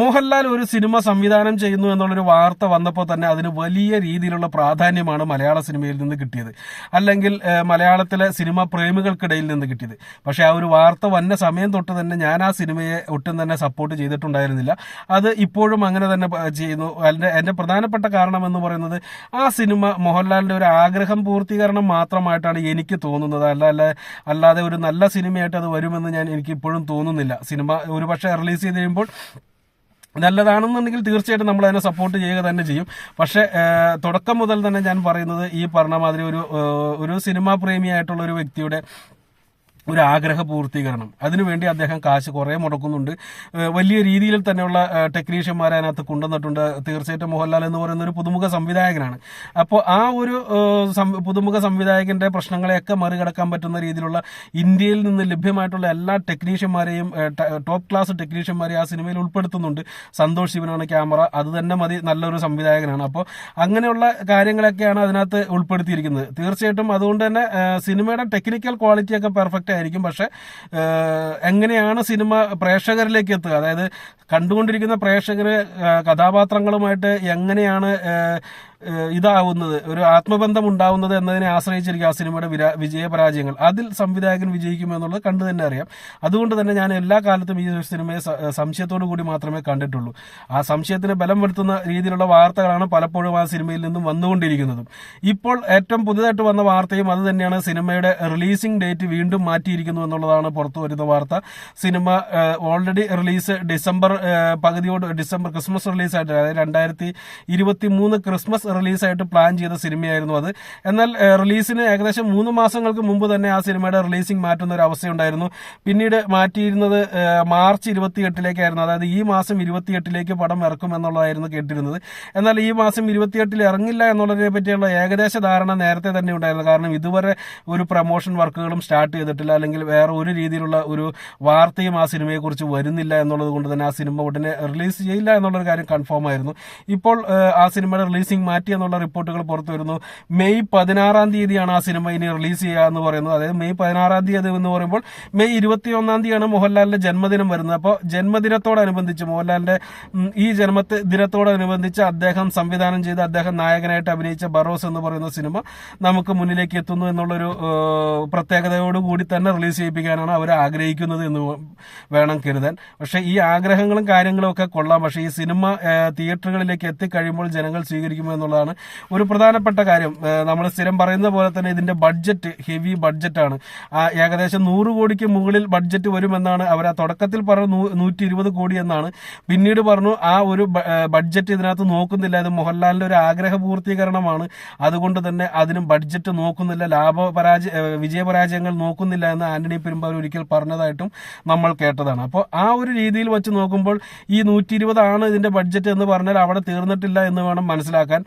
മോഹൻലാൽ ഒരു സിനിമ സംവിധാനം ചെയ്യുന്നു എന്നുള്ളൊരു വാർത്ത വന്നപ്പോൾ തന്നെ അതിന് വലിയ രീതിയിലുള്ള പ്രാധാന്യമാണ് മലയാള സിനിമയിൽ നിന്ന് കിട്ടിയത്. അല്ലെങ്കിൽ മലയാളത്തിലെ സിനിമ പ്രേമികൾക്കിടയിൽ നിന്ന് കിട്ടിയത്. പക്ഷേ ആ ഒരു വാർത്ത വന്ന സമയം തൊട്ട് തന്നെ ഞാൻ ആ സിനിമയെ ഒട്ടും തന്നെ സപ്പോർട്ട് ചെയ്തിട്ടുണ്ടായിരുന്നില്ല. അത് ഇപ്പോഴും അങ്ങനെ തന്നെ ചെയ്യുന്നു. അതിന്റെ എന്റെ പ്രധാനപ്പെട്ട കാരണം എന്ന് പറയുന്നത് ആ സിനിമ മോഹൻലാലിന്റെ ഒരു ആഗ്രഹം പൂർത്തീകരണം മാത്രമായിട്ടാണ് എനിക്ക് തോന്നുന്നത്. അല്ല അല്ല അല്ലാതെ ഒരു നല്ല സിനിമയായിട്ട് അത് വരുമെന്ന് ഞാൻ എനിക്കിപ്പോഴും തോന്നുന്നില്ല. സിനിമ ഒരുപക്ഷെ റിലീസ് ചെയ്ത് കഴിയുമ്പോൾ നല്ലതാണെന്നുണ്ടെങ്കിൽ തീർച്ചയായിട്ടും നമ്മൾ അതിനെ സപ്പോർട്ട് ചെയ്യുക തന്നെ ചെയ്യും. പക്ഷേ തുടക്കം മുതൽ തന്നെ ഞാൻ പറയുന്നത് ഈ പറഞ്ഞ മാതിരി ഒരു ഒരു സിനിമാ പ്രേമിയായിട്ടുള്ള ഒരു വ്യക്തിയുടെ ഒരു ആഗ്രഹ പൂർത്തീകരണം അതിനുവേണ്ടി അദ്ദേഹം കാശ് കുറേ മുടക്കുന്നുണ്ട്. വലിയ രീതിയിൽ തന്നെയുള്ള ടെക്നീഷ്യന്മാരെ അതിനകത്ത് കൊണ്ടുവന്നിട്ടുണ്ട്. തീർച്ചയായിട്ടും മോഹൻലാൽ എന്ന് പറയുന്ന ഒരു പുതുമുഖ സംവിധായകനാണ്. അപ്പോൾ ആ ഒരു പുതുമുഖ സംവിധായകന്റെ പ്രശ്നങ്ങളെയൊക്കെ മറികടക്കാൻ പറ്റുന്ന രീതിയിലുള്ള ഇന്ത്യയിൽ നിന്ന് ലഭ്യമായിട്ടുള്ള എല്ലാ ടെക്നീഷ്യന്മാരെയും ടോപ്പ് ക്ലാസ് ടെക്നീഷ്യന്മാരെ ആ സിനിമയിൽ ഉൾപ്പെടുത്തുന്നുണ്ട്. സന്തോഷ് ശിവനാണ് ക്യാമറ. അത് തന്നെ മതി നല്ലൊരു സംവിധായകനാണ്. അപ്പോൾ അങ്ങനെയുള്ള കാര്യങ്ങളൊക്കെയാണ് അതിനകത്ത് ഉൾപ്പെടുത്തിയിരിക്കുന്നത്. തീർച്ചയായിട്ടും അതുകൊണ്ട് തന്നെ സിനിമയുടെ ടെക്നിക്കൽ ക്വാളിറ്റിയൊക്കെ പെർഫെക്റ്റ് ആയിരിക്കും. പക്ഷെ എങ്ങനെയാണ് സിനിമ പ്രേക്ഷകരിലേക്ക് എത്തുക? അതായത് കണ്ടുകൊണ്ടിരിക്കുന്ന പ്രേക്ഷകര് കഥാപാത്രങ്ങളുമായിട്ട് എങ്ങനെയാണ് ഇതാവുന്നത്. ഒരു ആത്മബന്ധം ഉണ്ടാവുന്നത് എന്നതിനെ ആശ്രയിച്ചിരിക്കും ആ സിനിമയുടെ വിജയ വിജയപരാജയങ്ങൾ. അതിൽ സംവിധായകൻ വിജയിക്കുമെന്നുള്ളത് കണ്ടു തന്നെ അറിയാം. അതുകൊണ്ട് തന്നെ ഞാൻ എല്ലാ കാലത്തും ഈ സിനിമയെ സംശയത്തോടു കൂടി മാത്രമേ കണ്ടിട്ടുള്ളൂ. ആ സംശയത്തിന് ബലം വരുത്തുന്ന രീതിയിലുള്ള വാർത്തകളാണ് പലപ്പോഴും ആ സിനിമയിൽ നിന്നും വന്നുകൊണ്ടിരിക്കുന്നതും. ഇപ്പോൾ ഏറ്റവും പുതുതായിട്ട് വന്ന വാർത്തയും അത് തന്നെയാണ്. സിനിമയുടെ റിലീസിംഗ് ഡേറ്റ് വീണ്ടും മാറ്റിയിരിക്കുന്നു എന്നുള്ളതാണ് പുറത്തു വരുന്ന വാർത്ത. സിനിമ ഓൾറെഡി റിലീസ് ഡിസംബർ പകുതിയോട് ഡിസംബർ ക്രിസ്മസ് റിലീസായിട്ട് അതായത് രണ്ടായിരത്തി ഇരുപത്തി മൂന്ന് ക്രിസ്മസ് റിലീസായിട്ട് പ്ലാൻ ചെയ്ത സിനിമയായിരുന്നു അത്. എന്നാൽ റിലീസിന് ഏകദേശം മൂന്ന് മാസങ്ങൾക്ക് മുമ്പ് തന്നെ ആ സിനിമയുടെ റിലീസിംഗ് മാറ്റുന്ന ഒരു അവസ്ഥയുണ്ടായിരുന്നു. പിന്നീട് മാറ്റിയിരുന്നത് മാർച്ച് മാർച്ച് ഇരുപത്തിയെട്ടിലേക്കായിരുന്നു. അതായത് ഈ മാസം ഇരുപത്തിയെട്ടിലേക്ക് പടം ഇറക്കും എന്നുള്ളതായിരുന്നു കേട്ടിരുന്നത്. എന്നാൽ ഈ മാസം ഇരുപത്തിയെട്ടിൽ ഇറങ്ങില്ല എന്നുള്ളതിനെ പറ്റിയുള്ള ഏകദേശ ധാരണ നേരത്തെ തന്നെ ഉണ്ടായിരുന്നു. കാരണം ഇതുവരെ ഒരു പ്രൊമോഷൻ വർക്കുകളും സ്റ്റാർട്ട് ചെയ്തിട്ടില്ല. അല്ലെങ്കിൽ വേറെ ഒരു രീതിയിലുള്ള ഒരു വാർത്തയും ആ സിനിമയെക്കുറിച്ച് വരുന്നില്ല എന്നുള്ളത് കൊണ്ട് തന്നെ ആ സിനിമ ഉടനെ റിലീസ് ചെയ്യില്ല എന്നുള്ളൊരു കാര്യം കൺഫേം ആയിരുന്നു. ഇപ്പോൾ ആ സിനിമയുടെ റിലീസിംഗ് മാറ്റി എന്നുള്ള റിപ്പോർട്ടുകൾ പുറത്തു വരുന്നു. മെയ് പതിനാറാം തീയതിയാണ് ആ സിനിമ ഇനി റിലീസ് ചെയ്യുക എന്ന് പറയുന്നത്. അതായത് മെയ് പതിനാറാം തീയതി എന്ന് പറയുമ്പോൾ മെയ് ഇരുപത്തി ഒന്നാം തീയതിയാണ് മോഹൻലാലിന്റെ ജന്മദിനം വരുന്നത്. അപ്പോൾ ജന്മദിനത്തോടനുബന്ധിച്ച് മോഹൻലാലിന്റെ ഈ ജന്മത്തെ ദിനത്തോടനുബന്ധിച്ച് അദ്ദേഹം സംവിധാനം ചെയ്ത് അദ്ദേഹം നായകനായിട്ട് അഭിനയിച്ച ബറോസ് എന്ന് പറയുന്ന സിനിമ നമുക്ക് മുന്നിലേക്ക് എത്തുന്നു എന്നുള്ളൊരു പ്രത്യേകതയോടുകൂടി തന്നെ റിലീസ് ചെയ്യിപ്പിക്കാനാണ് അവർ ആഗ്രഹിക്കുന്നത് എന്ന് വേണം കരുതാൻ. പക്ഷെ ഈ ആഗ്രഹങ്ങളും കാര്യങ്ങളും ഒക്കെ കൊള്ളാം. പക്ഷേ ഈ സിനിമ തിയേറ്ററുകളിലേക്ക് എത്തിക്കഴിയുമ്പോൾ ജനങ്ങൾ സ്വീകരിക്കുമോ എന്നുള്ളതാണ് ഒരു പ്രധാനപ്പെട്ട കാര്യം. നമ്മൾ സ്ഥിരം പറയുന്ന പോലെ തന്നെ ഇതിന്റെ ബഡ്ജറ്റ് ഹെവി ബഡ്ജറ്റാണ്. ഏകദേശം നൂറ് കോടിക്ക് മുകളിൽ ബഡ്ജറ്റ് വരുമെന്നാണ് അവർ ആ തുടക്കത്തിൽ പറഞ്ഞു നൂറ്റി ഇരുപത് കോടി എന്നാണ് പിന്നീട് പറഞ്ഞു. ആ ഒരു ബഡ്ജറ്റ് ഇതിനകത്ത് നോക്കുന്നില്ല. ഇത് മോഹൻലാലിന്റെ ഒരു ആഗ്രഹ പൂർത്തീകരണമാണ് അതുകൊണ്ട് തന്നെ അതിനും ബഡ്ജറ്റ് നോക്കുന്നില്ല. ലാഭപരാജയ വിജയപരാജയങ്ങൾ നോക്കുന്നില്ല എന്ന് ആന്റണി പെരുമ്പാവൂർ ഒരിക്കൽ പറഞ്ഞതായിട്ടും നമ്മൾ കേട്ടതാണ്. അപ്പോൾ ആ ഒരു രീതിയിൽ വെച്ച് നോക്കുമ്പോൾ ഈ നൂറ്റി ഇരുപതാണ് ഇതിന്റെ ബഡ്ജറ്റ് എന്ന് പറഞ്ഞാൽ അവിടെ തീർന്നിട്ടില്ല എന്ന് വേണം മനസ്സിലാക്കാൻ.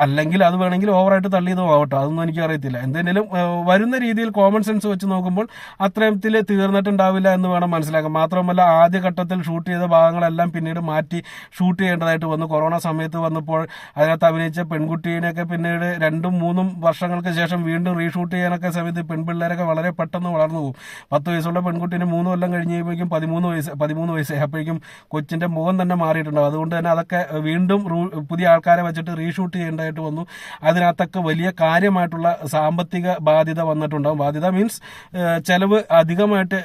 അല്ലെങ്കിൽ അത് വേണമെങ്കിൽ ഓവറായിട്ട് തള്ളിയതും ആവട്ടെ അതൊന്നും എനിക്ക് അറിയത്തില്ല എന്തെങ്കിലും വരുന്ന രീതിയിൽ കോമൺ സെൻസ് വെച്ച് നോക്കുമ്പോൾ അത്രത്തിൽ തീർന്നിട്ടുണ്ടാവില്ല എന്ന് വേണം മനസ്സിലാക്കാൻ. മാത്രമല്ല ആദ്യഘട്ടത്തിൽ ഷൂട്ട് ചെയ്ത ഭാഗങ്ങളെല്ലാം പിന്നീട് മാറ്റി ഷൂട്ട് ചെയ്യേണ്ടതായിട്ട് വന്നു. കൊറോണ സമയത്ത് വന്നപ്പോൾ അതിനകത്ത് അഭിനയിച്ച പെൺകുട്ടീനെയൊക്കെ പിന്നീട് രണ്ടും മൂന്നും വർഷങ്ങൾക്ക് ശേഷം വീണ്ടും റീഷൂട്ട് ചെയ്യാനൊക്കെ സമയത്ത് പെൺപിള്ളേരൊക്കെ വളരെ പെട്ടെന്ന് വളർന്നു പോകും. പത്ത് വയസ്സുള്ള പെൺകുട്ടീനെ മൂന്ന് കൊല്ലം കഴിഞ്ഞ് കഴിയുമ്പോഴേക്കും പതിമൂന്ന് വയസ്സ് പതിമൂന്ന് വയസ്സായി അപ്പോഴേക്കും കൊച്ചിന്റെ മുഖം തന്നെ മാറിയിട്ടുണ്ടാവും അതുകൊണ്ട് തന്നെ അതൊക്കെ വീണ്ടും പുതിയ ആൾക്കാരെ വെച്ചിട്ട് റീഷൂട്ട് ചെയ്യേണ്ടതായിട്ട് വന്നു. അതിനകത്തൊക്കെ വലിയ കാര്യമായിട്ടുള്ള സാമ്പത്തിക ബാധ്യത വന്നിട്ടുണ്ടാവും. ബാധ്യത മീൻസ് ചെലവ് അധികമായിട്ട്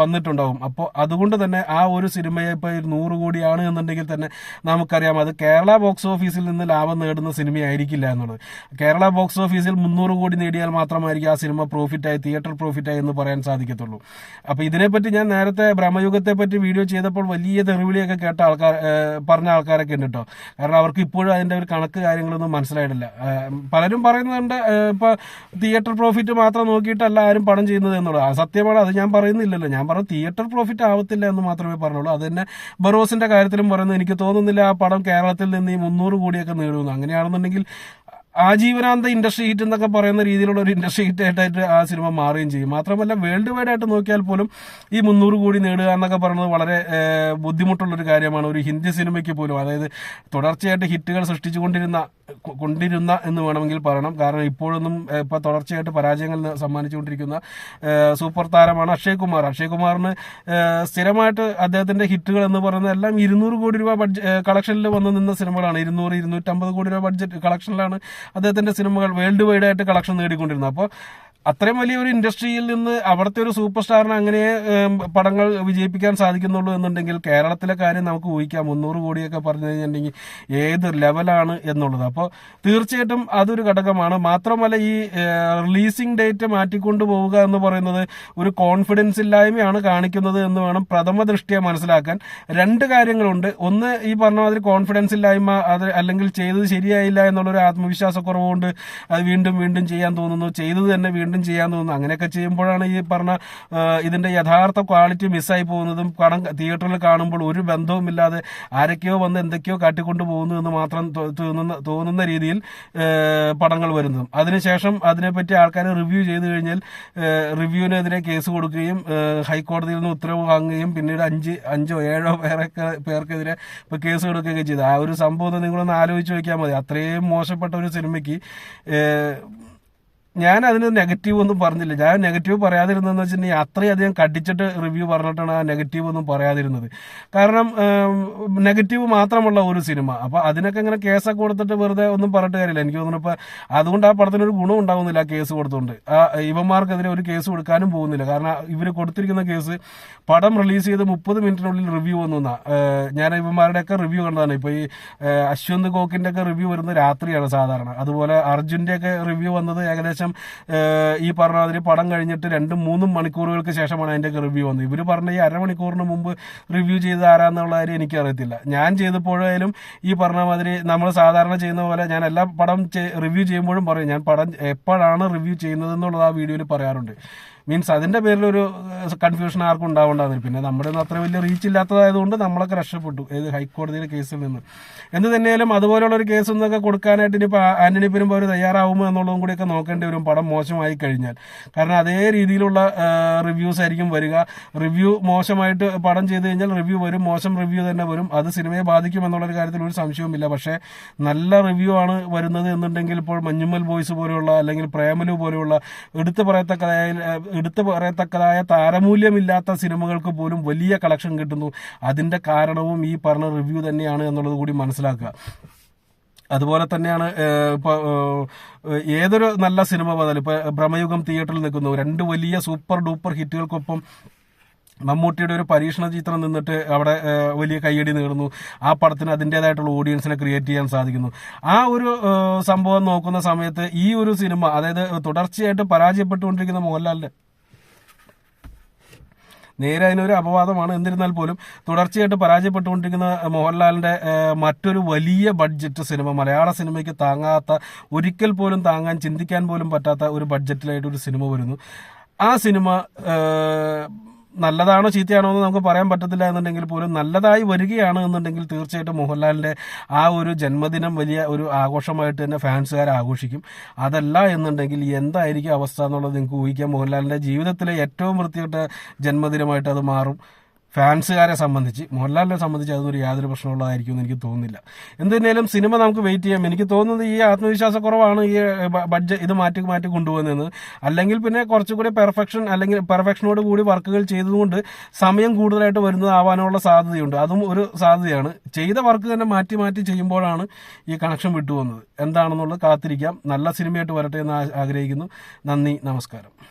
വന്നിട്ടുണ്ടാകും അപ്പോൾ അതുകൊണ്ട് തന്നെ ആ ഒരു സിനിമയെ ഇപ്പോൾ നൂറ് കോടിയാണ് എന്നുണ്ടെങ്കിൽ തന്നെ നമുക്കറിയാം. അത് കേരള ബോക്സ് ഓഫീസിൽ നിന്ന് ലാഭം നേടുന്ന സിനിമയായിരിക്കില്ല എന്നുള്ളത്. കേരള ബോക്സ് ഓഫീസിൽ മുന്നൂറ് കോടി നേടിയാൽ മാത്രമായിരിക്കും ആ സിനിമ പ്രോഫിറ്റായി തിയേറ്റർ പ്രോഫിറ്റായി എന്ന് പറയാൻ സാധിക്കത്തുള്ളൂ. അപ്പോൾ ഇതിനെപ്പറ്റി ഞാൻ നേരത്തെ ബ്രഹ്മയുഗത്തെ പറ്റി വീഡിയോ ചെയ്തപ്പോൾ വലിയ തെറിവിളിയൊക്കെ കേട്ട ആൾക്കാർ പറഞ്ഞ ആൾക്കാരൊക്കെ ഉണ്ട് കേട്ടോ. കാരണം അവർക്ക് ഇപ്പോഴും അതിന്റെ ഒരു കണക്ക് കാര്യങ്ങളൊന്നും മനസ്സിലായിട്ടില്ല. പലരും പറയുന്നുണ്ട് ഇപ്പോൾ ഇപ്പൊ തിയേറ്റർ പ്രോഫിറ്റ് മാത്രം നോക്കിയിട്ടല്ല ആരും പണം ചെയ്യുന്നത് എന്നുള്ളത്. സത്യമാണ് അത് ഞാൻ പറയുന്നില്ലല്ലോ. ഞാൻ പറഞ്ഞു തിയേറ്റർ പ്രോഫിറ്റ് ആവത്തില്ല എന്ന് മാത്രമേ പറഞ്ഞുള്ളൂ. അത് തന്നെ ബറോസിന്റെ കാര്യത്തിലും പറയുന്നത് എനിക്ക് തോന്നുന്നില്ല ആ പടം കേരളത്തിൽ നിന്ന് ഈ മുന്നൂറ് കോടിയൊക്കെ നേടുന്നു അങ്ങനെയാണെന്നുണ്ടെങ്കിൽ ആജീവനാന്ത ഇൻഡസ്ട്രി ഹിറ്റ് എന്നൊക്കെ പറയുന്ന രീതിയിലുള്ള ഒരു ഇൻഡസ്ട്രി ഹിറ്റ് ആയിട്ടായിട്ട് ആ സിനിമ മാറുകയും ചെയ്യും. മാത്രമല്ല വേൾഡ് വൈഡ് ആയിട്ട് നോക്കിയാൽ പോലും ഈ മുന്നൂറ് കോടി നേടുക എന്നൊക്കെ പറയുന്നത് വളരെ ബുദ്ധിമുട്ടുള്ള ബുദ്ധിമുട്ടുള്ളൊരു കാര്യമാണ് ഒരു ഹിന്ദി സിനിമയ്ക്ക് പോലും. അതായത് തുടർച്ചയായിട്ട് ഹിറ്റുകൾ സൃഷ്ടിച്ചു കൊണ്ടിരുന്ന കൊണ്ടിരുന്ന എന്ന് വേണമെങ്കിൽ പറയണം. കാരണം ഇപ്പോഴൊന്നും ഇപ്പോൾ തുടർച്ചയായിട്ട് പരാജയങ്ങൾ സമ്മാനിച്ചുകൊണ്ടിരിക്കുന്ന സൂപ്പർ താരമാണ് അക്ഷയ് കുമാർ. അക്ഷയ് കുമാറിന് സ്ഥിരമായിട്ട് അദ്ദേഹത്തിന്റെ ഹിറ്റുകൾ എന്ന് പറയുന്നത് എല്ലാം ഇരുന്നൂറ് കോടി രൂപ ബഡ്ജറ്റ് കളക്ഷനിൽ വന്ന് നിന്ന സിനിമകളാണ്. ഇരുന്നൂറ് ഇരുന്നൂറ്റമ്പത് കോടി രൂപ ബഡ്ജറ്റ് കളക്ഷനിലാണ് അദ്ദേഹത്തിന്റെ സിനിമകൾ വേൾഡ് വൈഡ് ആയിട്ട് കളക്ഷൻ നേടിക്കൊണ്ടിരുന്നത് അപ്പോൾ അത്രയും വലിയൊരു ഇൻഡസ്ട്രിയിൽ നിന്ന് അവിടുത്തെ ഒരു സൂപ്പർ സ്റ്റാറിന് അങ്ങനെ പടങ്ങൾ വിജയിപ്പിക്കാൻ സാധിക്കുന്നുള്ളൂ എന്നുണ്ടെങ്കിൽ കേരളത്തിലെ കാര്യം നമുക്ക് ഊഹിക്കാം. മുന്നൂറ് കോടിയൊക്കെ പറഞ്ഞു കഴിഞ്ഞിട്ടുണ്ടെങ്കിൽ ഏത് ലെവലാണ് എന്നുള്ളത്. അപ്പോൾ തീർച്ചയായിട്ടും അതൊരു ഘടകമാണ്. മാത്രമല്ല ഈ റിലീസിംഗ് ഡേറ്റ് മാറ്റിക്കൊണ്ടു പോവുക എന്ന് പറയുന്നത് ഒരു കോൺഫിഡൻസ് ഇല്ലായ്മയാണ് കാണിക്കുന്നത് എന്ന് വേണം പ്രഥമ ദൃഷ്ടിയെ മനസ്സിലാക്കാൻ. രണ്ട് കാര്യങ്ങളുണ്ട്. ഒന്ന് ഈ പറഞ്ഞ മാതിരി കോൺഫിഡൻസ് ഇല്ലായ്മ അത് അല്ലെങ്കിൽ ചെയ്തത് ശരിയായില്ല എന്നുള്ളൊരു ആത്മവിശ്വാസക്കുറവുകൊണ്ട് അത് വീണ്ടും വീണ്ടും ചെയ്യാൻ തോന്നുന്നു. ചെയ്തത് തന്നെ വീണ്ടും ചെയ്യാൻ തോന്നുന്നു. അങ്ങനെയൊക്കെ ചെയ്യുമ്പോഴാണ് ഈ പറഞ്ഞ ഇതിന്റെ യഥാർത്ഥ ക്വാളിറ്റി മിസ്സായി പോകുന്നതും കടം തിയേറ്ററിൽ കാണുമ്പോൾ ഒരു ബന്ധവുമില്ലാതെ ആരൊക്കെയോ വന്ന് എന്തൊക്കെയോ കാട്ടിക്കൊണ്ടു പോകുന്നു എന്ന് മാത്രം തോന്നുന്ന തോന്നുന്ന രീതിയിൽ പടങ്ങൾ വരുന്നതും. അതിനുശേഷം അതിനെപ്പറ്റി ആൾക്കാർ റിവ്യൂ ചെയ്തു കഴിഞ്ഞാൽ റിവ്യൂവിനെതിരെ കേസ് കൊടുക്കുകയും ഹൈക്കോടതിയിൽ നിന്ന് ഉത്തരവ് വാങ്ങുകയും പിന്നീട് അഞ്ച് അഞ്ചോ ഏഴോ പേരൊക്കെ പേർക്കെതിരെ ഇപ്പോൾ കേസ് കൊടുക്കുകയൊക്കെ ചെയ്തു. ആ ഒരു സംഭവം നിങ്ങളൊന്ന് ആലോചിച്ച് നോക്കിയാൽ മതി. അത്രയും മോശപ്പെട്ട ഒരു സിനിമയ്ക്ക് ഞാൻ അതിന് നെഗറ്റീവ് ഒന്നും പറഞ്ഞില്ല. ഞാൻ നെഗറ്റീവ് പറയാതിരുന്നതെന്ന് വെച്ചിട്ടുണ്ടെങ്കിൽ അത്രയധികം കടിച്ചിട്ട് റിവ്യൂ പറഞ്ഞിട്ടാണ് ആ നെഗറ്റീവ് ഒന്നും പറയാതിരുന്നത്. കാരണം നെഗറ്റീവ് മാത്രമുള്ള ഒരു സിനിമ. അപ്പോൾ അതിനൊക്കെ ഇങ്ങനെ കേസൊക്കെ കൊടുത്തിട്ട് വെറുതെ ഒന്നും പറഞ്ഞിട്ട് കാര്യമില്ല. എനിക്ക് തോന്നുന്നു ഇപ്പോൾ അതുകൊണ്ട് ആ പടത്തിനൊരു ഗുണം ഉണ്ടാവുന്നില്ല ആ കേസ് കൊടുത്തുകൊണ്ട് ആ ഇവന്മാർക്കെതിരെ ഒരു കേസ് കൊടുക്കാനും പോകുന്നില്ല. കാരണം ഇവർ കൊടുത്തിരിക്കുന്ന കേസ് പടം റിലീസ് ചെയ്ത് മുപ്പത് മിനിറ്റിനുള്ളിൽ റിവ്യൂ വന്നു എന്നാ. ഏഹ് ഞാൻ ഇവന്മാരുടെയൊക്കെ റിവ്യൂ കണ്ടതാണ്. ഇപ്പോൾ ഈ അശ്വന്ത് കോക്കിന്റെ ഒക്കെ റിവ്യൂ വരുന്നത് രാത്രിയാണ് സാധാരണ. അതുപോലെ അർജുന്റെ ഒക്കെ റിവ്യൂ വന്നത് ഏകദേശം ഏഹ് ഈ പറഞ്ഞ മാതിരി പടം കഴിഞ്ഞിട്ട് രണ്ടും മൂന്നും മണിക്കൂറുകൾക്ക് ശേഷമാണ് അതിന്റെയൊക്കെ റിവ്യൂ വന്നത്. ഇവർ പറഞ്ഞ ഈ അരമണിക്കൂറിന് മുമ്പ് റിവ്യൂ ചെയ്ത് ആരാന്നുള്ള കാര്യം എനിക്കറിയത്തില്ല ഞാൻ ചെയ്തപ്പോഴായാലും ഈ പറഞ്ഞ മാതിരി നമ്മൾ സാധാരണ ചെയ്യുന്ന പോലെ ഞാൻ എല്ലാ പടം റിവ്യൂ ചെയ്യുമ്പോഴും പറയും. ഞാൻ പടം എപ്പോഴാണ് റിവ്യൂ ചെയ്യുന്നത് എന്നുള്ളത് ആ വീഡിയോയിൽ പറയാറുണ്ട്. മീൻസ് അതിന്റെ ഒരു കൺഫ്യൂഷൻ ആർക്കും ഉണ്ടാവേണ്ടതില്ല പിന്നെ നമ്മുടെ അത്ര വലിയ റീച്ച് ഇല്ലാത്തതായതുകൊണ്ട് നമ്മളൊക്കെ രക്ഷപ്പെട്ടു ഏത് ഹൈക്കോടതിയിലെ കേസിൽ നിന്ന്. എന്ത് തന്നെയാലും അതുപോലുള്ള ഒരു കേസ് ഒന്നൊക്കെ കൊടുക്കാനായിട്ട് ഇനിയിപ്പോൾ ആന്റണി പെരുമ്പോൾ അവർ തയ്യാറാവുമോ എന്നുള്ളതും കൂടിയൊക്കെ നോക്കേണ്ടി വരും പടം മോശമായി കഴിഞ്ഞാൽ. കാരണം അതേ രീതിയിലുള്ള റിവ്യൂസ് ആയിരിക്കും വരിക. റിവ്യൂ മോശമായിട്ട് പടം ചെയ്ത് കഴിഞ്ഞാൽ റിവ്യൂ വരും മോശം റിവ്യൂ തന്നെ വരും. അത് സിനിമയെ ബാധിക്കും എന്നുള്ളൊരു കാര്യത്തിൽ ഒരു സംശയവുമില്ല. പക്ഷേ നല്ല റിവ്യൂ ആണ് വരുന്നത് എന്നുണ്ടെങ്കിൽ ഇപ്പോൾ മഞ്ഞുമ്മൽ ബോയ്സ് പോലെയുള്ള അല്ലെങ്കിൽ പ്രേമലു പോലെയുള്ള എടുത്തു പറയത്തക്കതായ എടുത്തു പറയത്തക്കതായ താരമൂല്യമില്ലാത്ത സിനിമകൾക്ക് പോലും വലിയ കളക്ഷൻ കിട്ടുന്നു. അതിന്റെ കാരണവും ഈ പറഞ്ഞ റിവ്യൂ തന്നെയാണ് എന്നുള്ളത് കൂടി മനസ്സിലാക്കുക. അതുപോലെ തന്നെയാണ് ഇപ്പോൾ ഏതൊരു നല്ല സിനിമ വന്നാലും ഇപ്പോൾ ഭ്രമയുഗം തിയേറ്ററിൽ നിൽക്കുന്നു. രണ്ട് വലിയ സൂപ്പർ ഡൂപ്പർ ഹിറ്റുകൾക്കൊപ്പം മമ്മൂട്ടിയുടെ ഒരു പരീക്ഷണ ചിത്രം നിന്നിട്ട് അവിടെ വലിയ കയ്യടി നേടുന്നു. ആ പടത്തിന് അതിന്റെതായിട്ടുള്ള ഓഡിയൻസിനെ ക്രിയേറ്റ് ചെയ്യാൻ സാധിക്കുന്നു. ആ ഒരു സംഭവം നോക്കുന്ന സമയത്ത് ഈ ഒരു സിനിമ അതായത് തുടർച്ചയായിട്ട് പരാജയപ്പെട്ടുകൊണ്ടിരിക്കുന്ന മോഹൻലാലിന്റെ നേരെ അതിനൊരു അപവാദമാണ്. എന്നിരുന്നാൽ പോലും തുടർച്ചയായിട്ട് പരാജയപ്പെട്ടുകൊണ്ടിരിക്കുന്ന മോഹൻലാലിന്റെ മറ്റൊരു വലിയ ബഡ്ജറ്റ് സിനിമ മലയാള സിനിമയ്ക്ക് താങ്ങാത്ത ഒരിക്കൽ പോലും താങ്ങാൻ ചിന്തിക്കാൻ പോലും പറ്റാത്ത ഒരു ബഡ്ജറ്റിലായിട്ട് ഒരു സിനിമ വരുന്നു. ആ സിനിമ നല്ലതാണോ ചീത്തയാണോ എന്ന് നമുക്ക് പറയാൻ പറ്റത്തില്ല എന്നുണ്ടെങ്കിൽ പോലും നല്ലതായി വരികയാണ് എന്നുണ്ടെങ്കിൽ തീർച്ചയായിട്ടും മോഹൻലാലിന്റെ ആ ഒരു ജന്മദിനം വലിയ ഒരു ആഘോഷമായിട്ട് തന്നെ ഫാൻസുകാർ ആഘോഷിക്കും. അതല്ല എന്നുണ്ടെങ്കിൽ എന്തായിരിക്കും അവസ്ഥ എന്നുള്ളത് നിങ്ങൾക്ക് ഊഹിക്കാം. മോഹൻലാലിന്റെ ജീവിതത്തിലെ ഏറ്റവും വൃത്തികെട്ട ജന്മദിനമായിട്ട് അത് മാറും. ഫാൻസുകാരെ സംബന്ധിച്ച് മോഹൻലാലിനെ സംബന്ധിച്ച് അതൊരു യാതൊരു പ്രശ്നമുള്ളതായിരിക്കും എന്ന് എനിക്ക് തോന്നുന്നില്ല. എന്തിനേലും സിനിമ നമുക്ക് വെയിറ്റ് ചെയ്യാം. എനിക്ക് തോന്നുന്നത് ഈ ആത്മവിശ്വാസക്കുറവാണ് ഈ ബഡ്ജറ്റ് ഇത് മാറ്റി മാറ്റി കൊണ്ടുപോകുന്നത് അല്ലെങ്കിൽ പിന്നെ കുറച്ചുകൂടി പെർഫെക്ഷൻ അല്ലെങ്കിൽ പെർഫെക്ഷനോട് കൂടി വർക്കുകൾ ചെയ്തതുകൊണ്ട് സമയം കൂടുതലായിട്ട് വരുന്നതാവാനുള്ള സാധ്യതയുണ്ട്. അതും ഒരു സാധ്യതയാണ്. ചെയ്ത വർക്ക് തന്നെ മാറ്റി മാറ്റി ചെയ്യുമ്പോഴാണ് ഈ കണക്ഷൻ വിട്ടുപോകുന്നത്. എന്താണെന്നുള്ളത് കാത്തിരിക്കാം. നല്ല സിനിമയായിട്ട് വരട്ടെ എന്ന് ആഗ്രഹിക്കുന്നു. നന്ദി നമസ്കാരം.